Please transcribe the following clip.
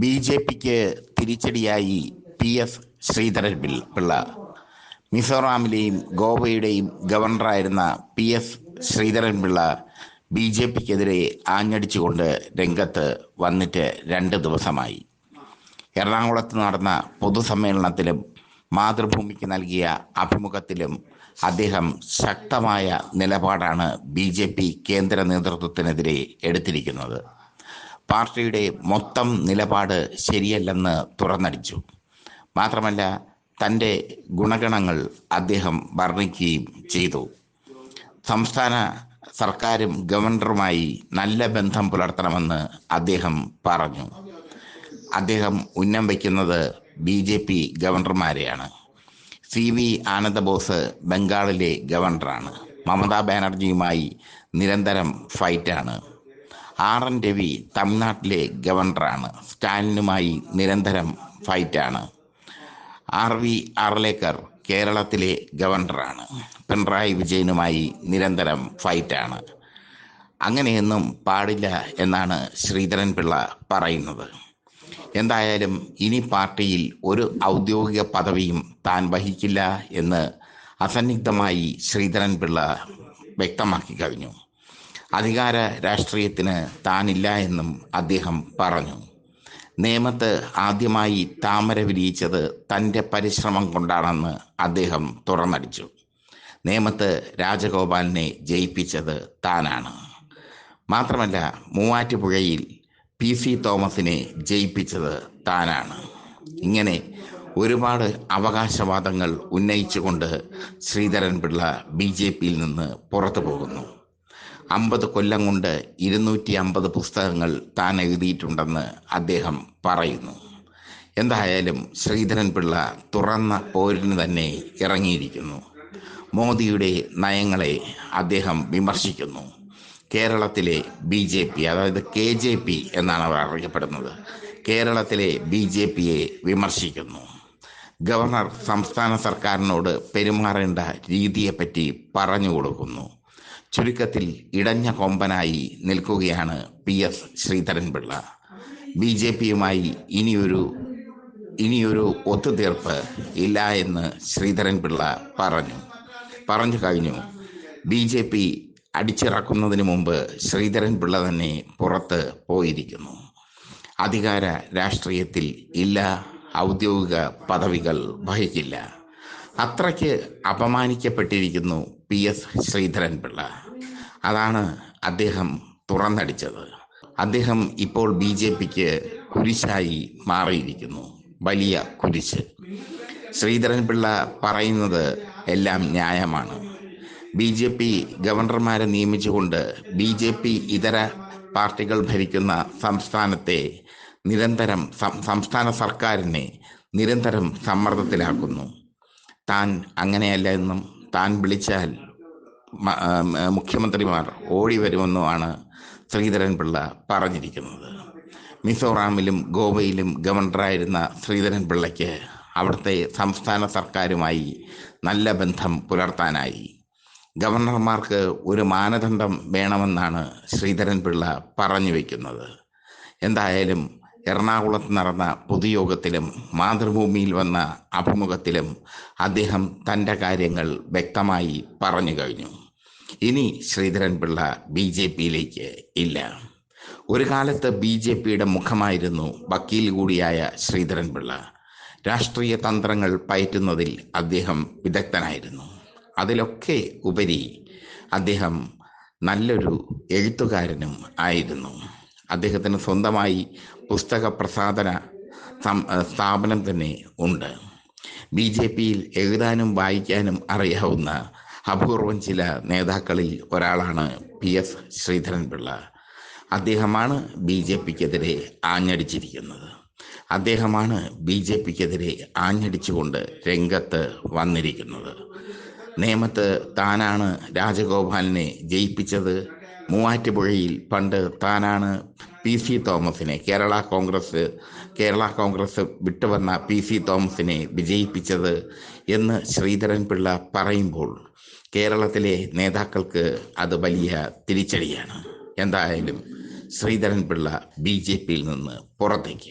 B J പിക്ക് തിരിച്ചടിയായി P S Sreedharan Pillai മിസോറാമിലെയും ഗോവയുടെയും ഗവർണറായിരുന്ന P S Sreedharan Pillai B J പിക്കെതിരെ ആഞ്ഞടിച്ചുകൊണ്ട് രംഗത്ത് വന്നിട്ട് രണ്ട് ദിവസമായി. എറണാകുളത്ത് നടന്ന പൊതുസമ്മേളനത്തിലും മാതൃഭൂമിക്ക് നൽകിയ അഭിമുഖത്തിലും അദ്ദേഹം ശക്തമായ നിലപാടാണ് ബി ജെ പി കേന്ദ്ര നേതൃത്വത്തിനെതിരെ എടുത്തിരിക്കുന്നത്. പാർട്ടിയുടെ മൊത്തം നിലപാട് ശരിയല്ലെന്ന് തുറന്നടിച്ചു. മാത്രമല്ല തന്റെ ഗുണഗണങ്ങൾ അദ്ദേഹം വർണിക്കുകയും ചെയ്തു. സംസ്ഥാന സർക്കാരും ഗവർണറുമായി നല്ല ബന്ധം പുലർത്തണമെന്ന് അദ്ദേഹം പറഞ്ഞു. അദ്ദേഹം ഉന്നം വയ്ക്കുന്നത് ബി ജെ പി ഗവർണർമാരെയാണ്. സി വി ആനന്ദബോസ് ബംഗാളിലെ ഗവർണറാണ്. മമതാ ബാനർജിയുമായി നിരന്തരം ഫൈറ്റാണ്. ആർ എൻ രവി തമിഴ്നാട്ടിലെ ഗവർണറാണ്. സ്റ്റാലിനുമായി നിരന്തരം ഫൈറ്റാണ്. ആർ വി ആർലേക്കർ കേരളത്തിലെ ഗവർണറാണ്. പിണറായി വിജയനുമായി നിരന്തരം ഫൈറ്റാണ്. അങ്ങനെയൊന്നും പാടില്ല എന്നാണ് ശ്രീധരൻ പിള്ള പറയുന്നത്. എന്തായാലും ഇനി പാർട്ടിയിൽ ഒരു ഔദ്യോഗിക പദവിയും താൻ വഹിക്കില്ല എന്ന് അസന്നിഗ്ധമായി ശ്രീധരൻ പിള്ള വ്യക്തമാക്കി കഴിഞ്ഞു. അധികാര രാഷ്ട്രീയത്തിന് താനില്ല എന്നും അദ്ദേഹം പറഞ്ഞു. നേമത്ത് ആദ്യമായി താമര വിരിയിച്ചത് തന്റെ പരിശ്രമം കൊണ്ടാണെന്ന് അദ്ദേഹം തുറന്നടിച്ചു. നേമത്ത് രാജഗോപാലിനെ ജയിപ്പിച്ചത് താനാണ്. മാത്രമല്ല മൂവാറ്റുപുഴയിൽ പി സി തോമസിനെ ജയിപ്പിച്ചത് താനാണ്. ഇങ്ങനെ ഒരുപാട് അവകാശവാദങ്ങൾ ഉന്നയിച്ചുകൊണ്ട് ശ്രീധരൻപിള്ള ബി ജെ പിയിൽ നിന്ന് പുറത്തു പോകുന്നു. അമ്പത് കൊല്ലം കൊണ്ട് ഇരുന്നൂറ്റി അമ്പത് പുസ്തകങ്ങൾ താൻ എഴുതിയിട്ടുണ്ടെന്ന് അദ്ദേഹം പറയുന്നു. എന്തായാലും ശ്രീധരൻ പിള്ള തുറന്ന പോരിന് തന്നെ ഇറങ്ങിയിരിക്കുന്നു. മോദിയുടെ നയങ്ങളെ അദ്ദേഹം വിമർശിക്കുന്നു. കേരളത്തിലെ ബി ജെ പി അതായത് കെ ജെ പി എന്നാണ് അവർ അറിയപ്പെടുന്നത് കേരളത്തിലെ ബി ജെ പിയെ വിമർശിക്കുന്നു. ഗവർണർ സംസ്ഥാന സർക്കാരിനോട് പെരുമാറേണ്ട രീതിയെപ്പറ്റി പറഞ്ഞു കൊടുക്കുന്നു. ചുരുക്കത്തിൽ ഇടഞ്ഞ കൊമ്പനായി നിൽക്കുകയാണ് P S Sreedharanpillai. B J പിയുമായി ഇനിയൊരു ഇനിയൊരു ഒത്തുതീർപ്പ് ഇല്ല എന്ന് ശ്രീധരൻപിള്ള പറഞ്ഞു. പറഞ്ഞു കഴിഞ്ഞു. ബി ജെ പി അടിച്ചിറക്കുന്നതിന് മുമ്പ് ശ്രീധരൻപിള്ള തന്നെ പുറത്ത് പോയിരിക്കുന്നു. അധികാര രാഷ്ട്രീയത്തിൽ ഇല്ല ഔദ്യോഗിക പദവികൾ വഹിക്കില്ല. അത്രയ്ക്ക് അപമാനിക്കപ്പെട്ടിരിക്കുന്നു പി എസ് ശ്രീധരൻ പിള്ള. അതാണ് അദ്ദേഹം തുറന്നടിച്ചത്. അദ്ദേഹം ഇപ്പോൾ ബി ജെ പിക്ക് കുരിശായി മാറിയിരിക്കുന്നു. വലിയ കുരിശ്. ശ്രീധരൻ പിള്ള പറയുന്നത് എല്ലാം ന്യായമാണ്. ബി ജെ പി ഗവർണർമാരെ നിയമിച്ചുകൊണ്ട് ബി ജെ പി ഇതര പാർട്ടികൾ ഭരിക്കുന്ന സംസ്ഥാനത്തെ നിരന്തരം സംസ്ഥാന സർക്കാരിനെ നിരന്തരം സമ്മർദ്ദത്തിലാക്കുന്നു. താൻ അങ്ങനെയല്ല എന്നും താൻ വിളിച്ചാൽ മുഖ്യമന്ത്രിമാർ ഓടി വരുമെന്നുമാണ് ശ്രീധരൻ പിള്ള പറഞ്ഞിരിക്കുന്നത്. മിസോറാമിലും ഗോവയിലും ഗവർണറായിരുന്ന ശ്രീധരൻ പിള്ളയ്ക്ക് അവിടുത്തെ സംസ്ഥാന സർക്കാരുമായി നല്ല ബന്ധം പുലർത്താനായി. ഗവർണർമാർക്ക് ഒരു മാനദണ്ഡം വേണമെന്നാണ് ശ്രീധരൻ പിള്ള പറഞ്ഞു വയ്ക്കുന്നത് എന്തായാലും എറണാകുളത്ത് നടന്ന പൊതുയോഗത്തിലും മാതൃഭൂമിയിൽ വന്ന അഭിമുഖത്തിലും അദ്ദേഹം തന്റെ കാര്യങ്ങൾ വ്യക്തമായി പറഞ്ഞു കഴിഞ്ഞു. ഇനി ശ്രീധരൻ പിള്ള ബി ജെ പിയിലേക്ക് ഇല്ല. ഒരു കാലത്ത് ബി ജെ പിയുടെ മുഖമായിരുന്നു വക്കീൽ കൂടിയായ ശ്രീധരൻ പിള്ള രാഷ്ട്രീയ തന്ത്രങ്ങൾ പയറ്റുന്നതിൽ അദ്ദേഹം വിദഗ്ധനായിരുന്നു. അതിലൊക്കെ ഉപരി അദ്ദേഹം നല്ലൊരു എഴുത്തുകാരനും ആയിരുന്നു. അദ്ദേഹത്തിന് സ്വന്തമായി പുസ്തക പ്രസാധന സ്ഥാപനം തന്നെ ഉണ്ട്. ബി ജെ പിയിൽ എഴുതാനും വായിക്കാനും അറിയാവുന്ന അപൂർവം ചില നേതാക്കളിൽ ഒരാളാണ് പി എസ് ശ്രീധരൻപിള്ള. അദ്ദേഹമാണ് ബി ജെ പിക്കെതിരെ ആഞ്ഞടിച്ചിരിക്കുന്നത്. അദ്ദേഹമാണ് ബി ജെ പിക്കെതിരെ ആഞ്ഞടിച്ചുകൊണ്ട് രംഗത്ത് വന്നിരിക്കുന്നത്. നേമത്ത് താനാണ് രാജഗോപാലിനെ ജയിപ്പിച്ചത്. മൂവാറ്റുപുഴയിൽ പണ്ട് താനാണ് പി സി തോമസിനെ കേരള കോൺഗ്രസ് കേരള കോൺഗ്രസ് വിട്ടുവന്ന പി സി തോമസിനെ വിജയിപ്പിച്ചത് എന്ന് ശ്രീധരൻ പിള്ള പറയുമ്പോൾ കേരളത്തിലെ നേതാക്കൾക്ക് അത് വലിയ തിരിച്ചടിയാണ്. എന്തായാലും ശ്രീധരൻപിള്ള ബി ജെ പിയിൽ നിന്ന് പുറത്തേക്ക്.